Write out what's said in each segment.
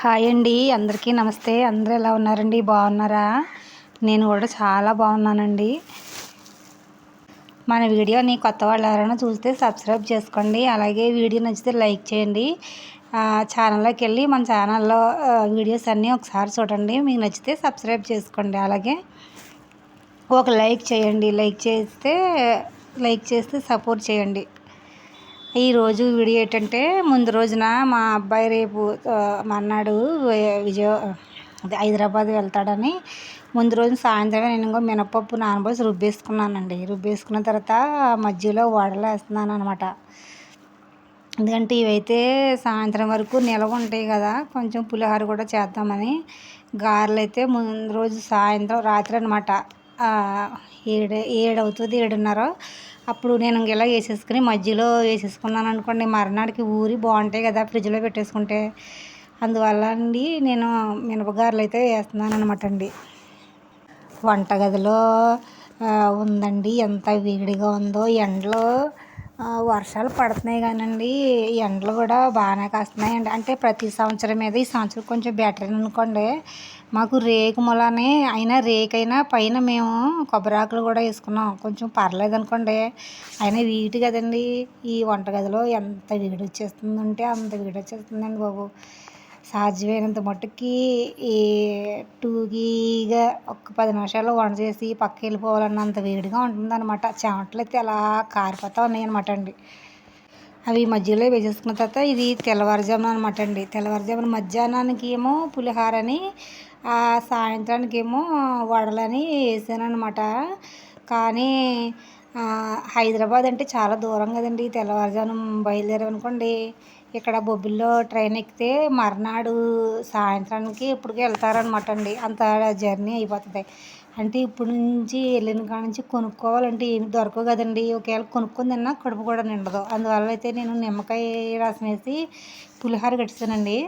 Hi అండి అందరికీ నమస్తే. అందరూ ఎలా ఉన్నారండి? బాగున్నారా? నేను కూడా చాలా బాగున్నానండి. మన వీడియోని కొత్త వాళ్ళు ఎవరైనా చూస్తే సబ్స్క్రైబ్ చేసుకోండి. అలాగే వీడియో నచ్చితే లైక్ చేయండి. ఛానల్లోకి వెళ్ళి మన ఛానల్లో వీడియోస్ అన్నీ ఒకసారి చూడండి. మీకు నచ్చితే సబ్స్క్రైబ్ చేసుకోండి. అలాగే ఒక లైక్ చేయండి. లైక్ చేస్తే లైక్ చేస్తే సపోర్ట్ చేయండి. ఈరోజు వీడియో ఏంటంటే ముందు రోజున మా అబ్బాయి రేపు మన్నాడు విజయ అదే హైదరాబాద్ వెళ్తాడని. ముందు రోజు సాయంత్రం నేను ఇంకో మినపప్పు నానబోసి రుబ్బేసుకున్నానండి. రుబ్బేసుకున్న తర్వాత మధ్యలో వడలు వేస్తున్నాను అనమాట ఎందుకంటే ఇవైతే సాయంత్రం వరకు నిలవ ఉంటాయి కదా కొంచెం పులిహోర కూడా చేద్దామని. గారెలు అయితే ముందు రోజు సాయంత్రం రాత్రి అనమాట ఏడు ఏడు అవుతుంది ఏడున్నర. అప్పుడు నేను ఇలా వేసేసుకుని మధ్యలో వేసేసుకున్నాను అనుకోండి మర్నాడికి ఊరి బాగుంటాయి కదా ఫ్రిడ్జ్లో పెట్టేసుకుంటే. అందువల్ల అండి నేను మినపగారలు అయితే వేస్తున్నాను అనమాట అండి. వంటగదిలో ఉందండి ఎంత వేడిగా ఉందో. ఎండలో వర్షాలు పడుతున్నాయి కానండి ఎండలు కూడా బాగానే కాస్తున్నాయండి. అంటే ప్రతి సంవత్సరం మీద ఈ సంవత్సరం కొంచెం బెటర్ అనుకోండి మాకు రేకు మూలనే అయినా రేకైనా పైన మేము కొబ్బరాకులు కూడా వేసుకున్నాం. కొంచెం పర్లేదు అనుకోండి అయినా వీటి కదండి. ఈ వంటగదిలో ఎంత వేడి వచ్చేస్తుందంటే అంత వేడి వచ్చేస్తుందండి బాబు. సాధ్యమైనంత మట్టుకి ఈ టూగీగా ఒక పది నిమిషాలు వంట చేసి పక్క వెళ్ళిపోవాలన్నంత వేడిగా ఉంటుందన్నమాట. చెమటలు అయితే అలా కారిపోతూ ఉన్నాయి అనమాట అండి. అవి మధ్యలో వేసేసుకున్న తర్వాత ఇది తెల్లవారుజామున అనమాట అండి. తెల్లవారుజామున మధ్యాహ్నానికి ఏమో పులిహారని సాయంత్రానికి ఏమో వడలని వేసాను అనమాట కానీ హైదరాబాద్ అంటే చాలా దూరం కదండి తెల్లవారుజామున బయలుదేరామనుకోండి. ఇక్కడ బొబ్బిల్లో ట్రైన్ ఎక్కితే మర్నాడు సాయంత్రానికి ఇప్పటికే వెళ్తారనమాట అండి. అంత జర్నీ అయిపోతుంది. అంటే ఇప్పుడు నుంచి వెళ్ళిన కాడ నుంచి కొనుక్కోవాలంటే ఏమి దొరకవు కదండి. ఒకవేళ కొనుక్కొని తిన్నా కడుపు కూడా నిండదు. అందువల్ల అయితే నేను నిమ్మకాయ రసం వేసి పులిహోర కట్టిస్తానండి.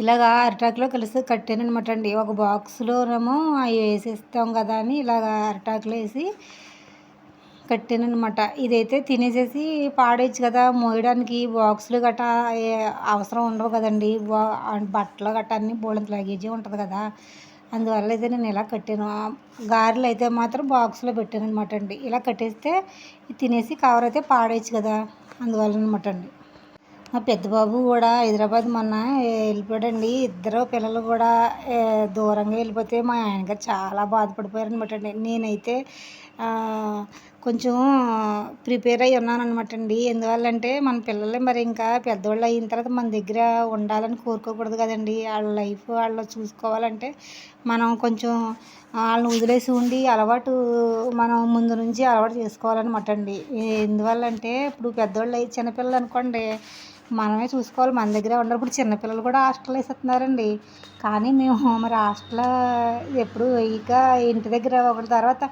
ఇలాగా అరిటాకులో కలిసి కట్టాను అనమాట అండి. ఒక బాక్స్లోనేమో అవి వేసేస్తాం కదా అని ఇలాగ అరిటాకులో వేసి కట్టాను అనమాట ఇదైతే తినేసేసి పాడేయచ్చు కదా. మోయడానికి బాక్సులు గట్ట అవసరం ఉండవు కదండి. బట్టలు గట్ట అన్నీ బోళంత లగేజీ ఉంటుంది కదా. అందువల్ల అయితే నేను ఇలా కట్టాను. గారెలు అయితే మాత్రం బాక్స్లో పెట్టాను అనమాట అండి. ఇలా కట్టేస్తే తినేసి కవర్ అయితే పాడేయచ్చు కదా అందువల్ల అనమాట అండి. మా పెద్ద బాబు కూడా హైదరాబాద్ మొన్న వెళ్ళిపోయాడండి. ఇద్దరు పిల్లలు కూడా దూరంగా వెళ్ళిపోతే మా ఆయనగారు చాలా బాధపడిపోయారు అనమాట అండి. నేనైతే కొంచెం ప్రిపేర్ అయ్యి ఉన్నాను అనమాట అండి ఎందువల్లంటే మన పిల్లలు మరి ఇంకా పెద్దవాళ్ళు అయిన తర్వాత మన దగ్గర ఉండాలని కోరుకోకూడదు కదండి. వాళ్ళ లైఫ్ వాళ్ళు చూసుకోవాలంటే మనం కొంచెం వాళ్ళని వదిలేసి ఉండి అలవాటు మనం ముందు నుంచి అలవాటు చేసుకోవాలన్నమాట అండి ఎందువల్లంటే ఇప్పుడు పెద్దవాళ్ళు అయ్యి చిన్నపిల్లలు అనుకోండి మనమే చూసుకోవాలి. మన దగ్గర ఉండరు ఇప్పుడు చిన్నపిల్లలు కూడా హాస్టల్ వేసేస్తున్నారండి. కానీ మేము మరి హాస్టల్ ఎప్పుడు వేయక ఇంటి దగ్గర ఒకటి తర్వాత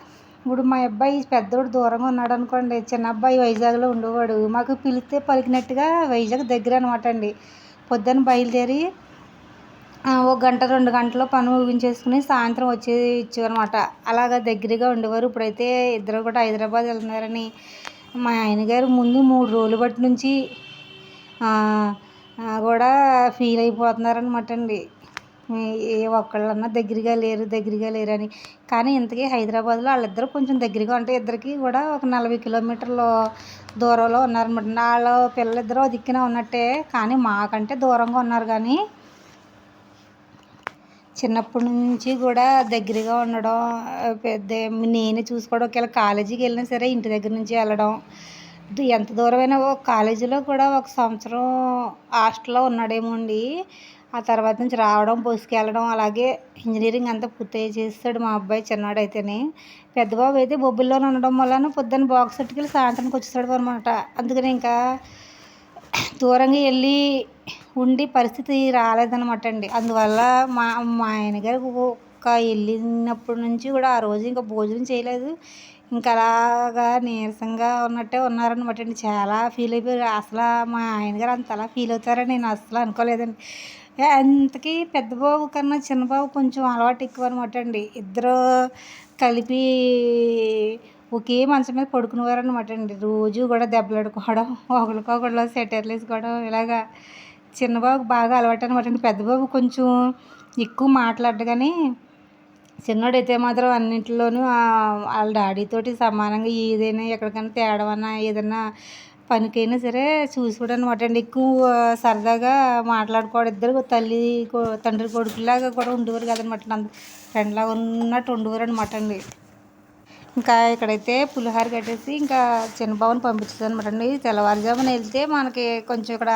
ఇప్పుడు మా అబ్బాయి పెద్దోడు దూరంగా ఉన్నాడు అనుకోండి చిన్న అబ్బాయి వైజాగ్లో ఉండేవాడు. మాకు పిలిస్తే పలికినట్టుగా వైజాగ్ దగ్గర అనమాట అండి. పొద్దున్న బయలుదేరి ఒక గంట రెండు గంటలో పని ముగించేసుకుని సాయంత్రం వచ్చి ఇచ్చేవన్నమాట అలాగా దగ్గరగా ఉండేవారు. ఇప్పుడైతే ఇద్దరు కూడా హైదరాబాద్ వెళ్తున్నారని మా ఆయన గారు ముందు మూడు రోజులు బట్టి నుంచి కూడా ఫీల్ అయిపోతున్నారనమాట అండి. ఏ ఒక్కళ్ళన్నా దగ్గరగా లేరు దగ్గరగా లేరని. కానీ ఇంతకీ హైదరాబాద్లో వాళ్ళిద్దరూ కొంచెం దగ్గరగా ఉంటే ఇద్దరికి కూడా ఒక నలభై కిలోమీటర్లు దూరంలో ఉన్నారనమాట వాళ్ళ పిల్లలిద్దరూ దిక్కున ఉన్నట్టే కానీ మాకంటే దూరంగా ఉన్నారు కానీ చిన్నప్పటి నుంచి కూడా దగ్గరగా ఉండడం పెద్ద నేనే చూసుకోవడం ఒకవేళ కాలేజీకి వెళ్ళినా సరే ఇంటి దగ్గర నుంచి వెళ్ళడం. ఎంత దూరమైనా ఒక కాలేజీలో కూడా ఒక సంవత్సరం హాస్టల్లో ఉన్నాడేమో అండి. ఆ తర్వాత నుంచి రావడం పోసుకెళ్ళడం అలాగే ఇంజనీరింగ్ అంతా పూర్తి చేస్తాడు మా అబ్బాయి చిన్నవాడైతేనే. పెద్దబాబు పెద్ద బాబు అయితే బొబ్బుల్లో ఉండడం వలన పొద్దున్న బాక్స్ పట్టుకెళ్ళి సాయంత్రానికి వచ్చేస్తాడు అనమాట అందుకని ఇంకా దూరంగా వెళ్ళి ఉండి పరిస్థితి రాలేదనమాట అండి అందువల్ల మా మా ఆయన గారు ఒక్క వెళ్ళినప్పటి నుంచి కూడా ఆ రోజు ఇంకా భోజనం చేయలేదు. ఇంకా అలాగా నీరసంగా ఉన్నట్టే ఉన్నారనమాట అండి చాలా ఫీల్ అయిపోయారు. అసలు మా ఆయన గారు అంతలా ఫీల్ అవుతారని నేను అసలు అనుకోలేదండి. అంతకీ పెద్ద బాబు కన్నా చిన్న బాబు కొంచెం అలవాటు ఎక్కువ అనమాట అండి ఇద్దరు కలిపి ఒకే మంచం మీద పడుకునేవారు అనమాట అండి రోజు కూడా దెబ్బలాడుకోవడం ఒకరికొకళ్ళు సెటర్లు వేసుకోవడం ఇలాగా చిన్నబాబు బాగా అలవాటు అనమాట అండి పెద్ద బాబు కొంచెం ఎక్కువ మాట్లాడడు కానీ చిన్నోడైతే మాత్రం అన్నింటిలోనూ వాళ్ళ డాడీతోటి సమానంగా ఏదైనా ఎక్కడికైనా తేడమన్నా ఏదైనా పనికైనా సరే చూసుకోవడం అనమాట అండి ఎక్కువ సరదాగా మాట్లాడుకోవడం ఇద్దరు తల్లి కో- తండ్రి కొడుకులాగా కూడా ఉండేవారు కదనమాట. ఫ్రెండ్లాగా ఉన్నట్టు ఉండేవారు అనమాట అండి ఇంకా ఇక్కడైతే పులిహోర కట్టేసి ఇంకా చిన్నబాబుని పంపించేది అనమాట అండి తెల్లవారుజామున వెళ్తే మనకి కొంచెం ఇక్కడ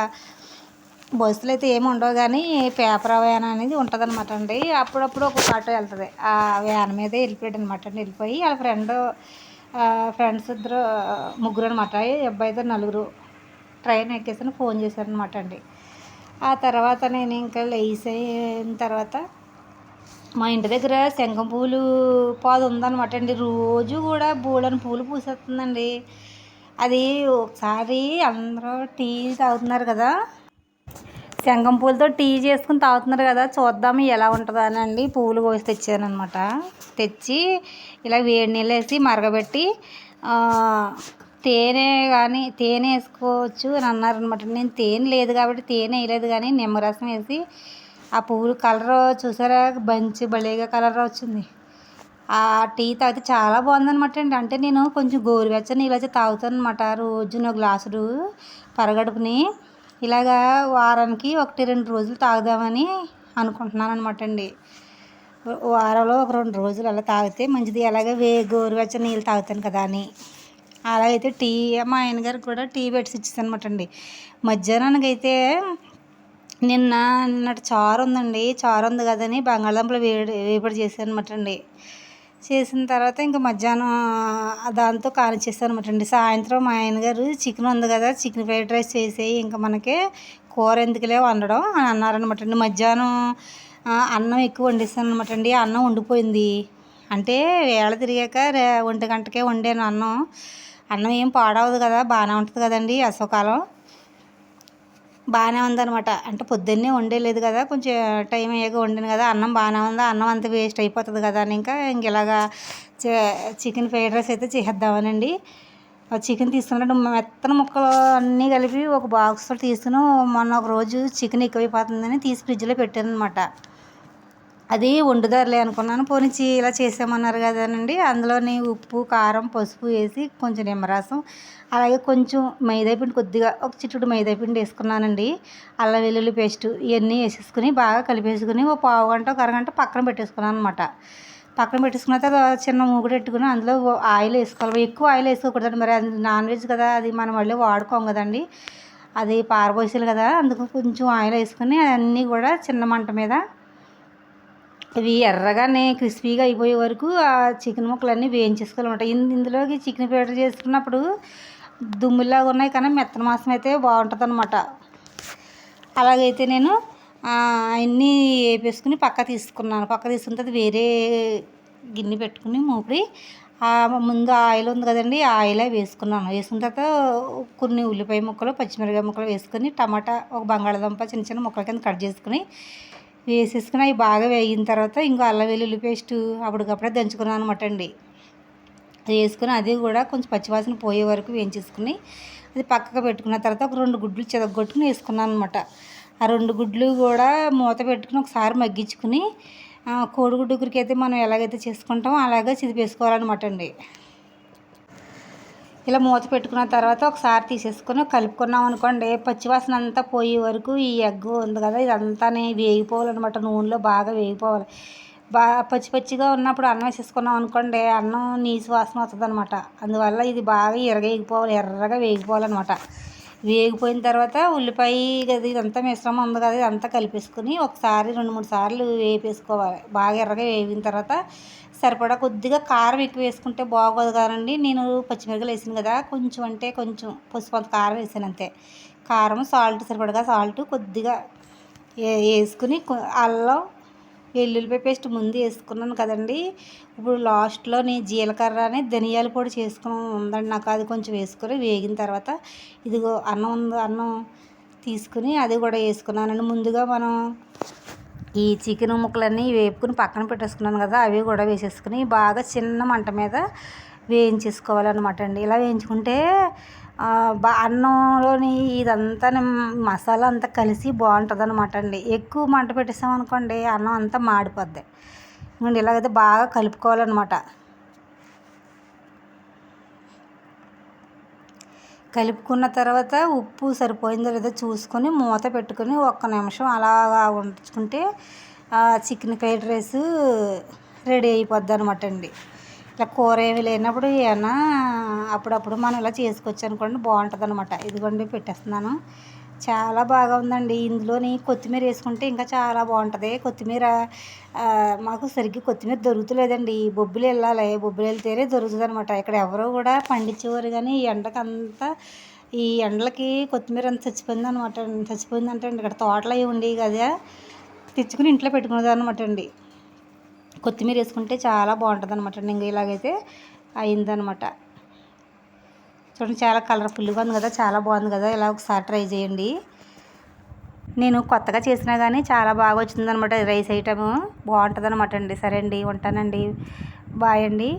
బస్సులు అయితే ఏమి ఉండవు కానీ పేపర్ వ్యాన్ అనేది ఉంటుంది అనమాట అండి అప్పుడప్పుడు ఒక ఆటో వెళ్తుంది. ఆ వ్యాన్ మీదే వెళ్ళిపోయాడు అనమాట అండి వెళ్ళిపోయి వాళ్ళ ఫ్రెండ్ ఫ్రెండ్స్ ఇద్దరు ముగ్గురు అనమాట ఈ ఇద్దరు నలుగురు ట్రైన్ ఎక్కేసాను ఫోన్ చేశారు అనమాట అండి. ఆ తర్వాత నేను ఇంకా లేస్ అయిన తర్వాత మా ఇంటి దగ్గర శంఖం పూలు పాదు ఉందన్నమాట అండి. రోజు కూడా బూడని పూలు పూసేస్తుందండి. అది ఒకసారి అందరూ టీ తాగుతున్నారు కదా. శంఖం పూలతో టీ చేసుకుని తాగుతున్నారు కదా చూద్దాము ఎలా ఉంటుందా అని అండి. పువ్వులు కోసి తెచ్చాను అనమాట తెచ్చి ఇలా వేడి నీళ్ళు వేసి మరగబెట్టి తేనె కానీ తేనె వేసుకోవచ్చు అని అన్నారనమాట. నేను తేనె లేదు కాబట్టి తేనె వేయలేదు కానీ నిమ్మరసం వేసి ఆ పువ్వులు కలర్ చూసారా? బంచి భలేగా కలర్ వచ్చింది. ఆ టీ తాగితే చాలా బాగుందన్నమాట అండి. అంటే నేను కొంచెం గోరువెచ్చని నీళ్ళు అయితే తాగుతాను అనమాట రోజు నా గ్లాసులు పరగడుపుని ఇలాగా వారానికి ఒకటి రెండు రోజులు తాగుదామని అనుకుంటున్నాను అనమాట అండి వారంలో ఒక రెండు రోజులు అలా తాగితే మంచిది. అలాగే వే గోరువెచ్చని నీళ్ళు తాగుతాను కదా అని. అలాగైతే టీ మా ఆయన గారికి కూడా టీ పెట్టి ఇచ్చేసాను అనమాట అండి మధ్యాహ్నానికి అయితే నిన్న నిన్నటి చారు ఉందండి. చారు ఉంది కదని బంగాళదుంపలు వేడి వేపడి చేశాను అనమాట అండి చేసిన తర్వాత ఇంకా మధ్యాహ్నం దాంతో కానిచ్చేస్తాను అనమాట అండి సాయంత్రం మా ఆయన గారు చికెన్ ఉంది కదా చికెన్ ఫ్రైడ్ రైస్ చేసేయి ఇంకా మనకి కూర ఎందుకులే వండడం అని అన్నారనమాట అండి మధ్యాహ్నం అన్నం ఎక్కువ వండిస్తాను అనమాట అండి. అన్నం ఉండిపోయింది అంటే వేళ తిరిగాక రే ఒంటి గంటకే వండాను అన్నం. అన్నం ఏం పాడవదు కదా బాగానే ఉంటుంది కదండి అసోకాలం బాగానే ఉందన్నమాట. అంటే పొద్దున్నే వండేలేదు కదా కొంచెం టైం అయ్యాక వండాను కదా అన్నం బాగానే ఉంది అన్నం అంతా వేస్ట్ అయిపోతుంది కదా అని ఇంకా ఇంక ఇలాగా చికెన్ ఫ్రైడ్ రైస్ అయితే చేసేద్దామనండి. ఆ చికెన్ తీసుకున్నట్టు మెత్తన ముక్కలు అన్నీ కలిపి ఒక బాక్స్లో తీసుకుని మొన్న ఒక రోజు చికెన్ ఎక్కువైపోతుందని తీసి ఫ్రిడ్జ్లో పెట్టాను అనమాట అది వండుదారులే అనుకున్నాను. పోనీ ఇలా చేసామన్నారు కదనండి. అందులోని ఉప్పు కారం పసుపు వేసి కొంచెం నిమ్మరసం అలాగే కొంచెం మైదాపిండి కొద్దిగా ఒక చిట్టుడు మైదా పిండి వేసుకున్నానండి. అల్లం వెల్లుల్లి పేస్ట్ ఇవన్నీ వేసేసుకుని బాగా కలిపేసుకుని ఒక పావు గంట ఒక అరగంట పక్కన పెట్టేసుకున్నాను అనమాట పక్కన పెట్టేసుకున్న తర్వాత చిన్న మూగుడు పెట్టుకుని అందులో ఆయిల్ వేసుకోవాలి. ఎక్కువ ఆయిల్ వేసుకోకూడదండి. మరి అది నాన్ వెజ్ కదా అది మనం మళ్ళీ వాడుకోం కదండి. అది పారబోసాలి కదా అందుకు కొంచెం ఆయిల్ వేసుకుని అన్నీ కూడా చిన్న మంట మీద ఇవి ఎర్రగానే క్రిస్పీగా అయిపోయే వరకు ఆ చికెన్ ముక్కలన్నీ వేయించేసుకోవాలన్నమాట. ఇన్- ఇందులోకి చికెన్ ఫ్రైడ్ చేసుకున్నప్పుడు దుమ్ములాగా ఉన్నాయి కానీ మెత్తన మాసం అయితే బాగుంటుంది అనమాట అలాగైతే నేను అన్నీ వేపేసుకుని పక్క తీసుకున్నాను. పక్క తీసుకున్న తర్వాత వేరే గిన్నె పెట్టుకుని మూపిడి ముందు ఆయిల్ ఉంది కదండి ఆయిల్ వేసుకున్నాను. వేసుకున్న తర్వాత కొన్ని ఉల్లిపాయ ముక్కలు పచ్చిమిరపకాయ ముక్కలు వేసుకొని టమాటా ఒక బంగాళాదుంప చిన్న చిన్న ముక్కల కింద కట్ చేసుకుని వేసేసుకుని అవి బాగా వేగిన తర్వాత ఇంకో అల్లం వెల్లుల్లి పేస్ట్ అప్పటికప్పుడే దంచుకున్నాను అనమాట అండి. వేసుకుని అది కూడా కొంచెం పచ్చివాసన పోయే వరకు వేయించేసుకుని అది పక్కకు పెట్టుకున్న తర్వాత ఒక రెండు గుడ్లు చెదగొట్టుకుని వేసుకున్నాను అనమాట ఆ రెండు గుడ్లు కూడా మూత పెట్టుకుని ఒకసారి మగ్గించుకుని కోడిగుడ్డు ఉగురికి అయితే మనం ఎలాగైతే చేసుకుంటామో అలాగే చిదిపేసుకోవాలన్నమాట అండి. ఇలా మూత పెట్టుకున్న తర్వాత ఒకసారి తీసేసుకొని కలుపుకున్నాం అనుకోండి. పచ్చివాసన అంతా పోయే వరకు ఈ ఎగ్ ఉంది కదా ఇదంతా వేగిపోవాలన్నమాట. నూనెలో బాగా వేగిపోవాలి. బాగా పచ్చి పచ్చిగా ఉన్నప్పుడు అన్నం వేసేసుకున్నాం అనుకోండి అన్నం నీసు వాసన వస్తుంది అనమాట అందువల్ల ఇది బాగా ఎర్రగా వేగిపోవాలి ఎర్రగా వేగిపోవాలన్నమాట. వేగిపోయిన తర్వాత ఉల్లిపాయ అది ఇదంతా మిశ్రమం ఉంది కదా ఇదంతా కలిపేసుకుని ఒకసారి రెండు మూడు సార్లు వేపేసుకోవాలి. బాగా ఎర్రగా వేగిన తర్వాత సరిపడా కొద్దిగా కారం ఎక్కువ వేసుకుంటే బాగోదు కదండి. నేను పచ్చిమిరపకాయలు వేసాను కదా కొంచెం అంటే కొంచెం పసుపు కారం వేసాను అంతే. కారం సాల్ట్ సరిపడగా సాల్ట్ కొద్దిగా వేసుకుని అల్లం వెల్లుల్లిపాయ పేస్ట్ ముందు వేసుకున్నాను కదండి. ఇప్పుడు లాస్ట్లో నేను జీలకర్ర అని ధనియాల పొడి చేసుకుని ఉందండి నాకు అది కొంచెం వేసుకుని వేగిన తర్వాత ఇదిగో అన్నం ఉంది అన్నం తీసుకుని అది కూడా వేసుకున్నానండి. ముందుగా మనం ఈ చికెన్ ముక్కలన్నీ వేపుకుని పక్కన పెట్టేసుకున్నాను కదా అవి కూడా వేసేసుకుని బాగా చిన్న మంట మీద వేయించేసుకోవాలన్నమాట అండి. ఇలా వేయించుకుంటే బా అన్నంలోని ఇదంతా మసాలా అంతా కలిసి బాగుంటుంది అనమాట అండి. ఎక్కువ మంట పెట్టేసామనుకోండి అన్నం అంతా మాడిపోద్ది. ఇలాగైతే బాగా కలుపుకోవాలన్నమాట. కలుపుకున్న తర్వాత ఉప్పు సరిపోయిందో లేదో చూసుకొని మూత పెట్టుకొని ఒక్క నిమిషం అలాగా ఉంచుకుంటే చికెన్ ఫ్రైడ్ రైస్ రెడీ అయిపోద్ది అనమాట అండి. ఇట్లా కూర ఏమి లేనప్పుడు ఏమన్నా అప్పుడప్పుడు మనం ఇలా చేసుకోవచ్చు అనుకోండి బాగుంటుంది అనమాట ఇదిగోండి పెట్టేస్తున్నాను. చాలా బాగా ఉందండి. ఇందులోని కొత్తిమీర వేసుకుంటే ఇంకా చాలా బాగుంటుంది. కొత్తిమీర మాకు సరిగ్గా కొత్తిమీర దొరుకుతలేదండి. బొబ్బిలి వెళ్ళాలి. బొబ్బిలి వెళ్తేనే దొరుకుతుంది అనమాట ఇక్కడ ఎవరో కూడా పండించేవారు కానీ ఈ ఎండకంతా ఈ ఎండలకి కొత్తిమీర అంత చచ్చిపోయింది అనమాట చచ్చిపోయిందంటే అండి ఇక్కడ తోటలు అవి ఉండేవి కదా. తెచ్చుకుని ఇంట్లో పెట్టుకునేది అనమాట అండి. కొత్తిమీర వేసుకుంటే చాలా బాగుంటుంది అనమాట అండి. ఇంకా ఇలాగైతే అయిందనమాట చూడండి చాలా కలర్ఫుల్గా ఉంది కదా చాలా బాగుంది కదా ఇలా ఒకసారి ట్రై చేయండి. నేను కొత్తగా చేసినా కానీ చాలా బాగా వచ్చిందనమాట రైస్ ఐటమ్ బాగుంటుంది అనమాట అండి. సరే అండి ఉంటానండి. బాయ్ అండి.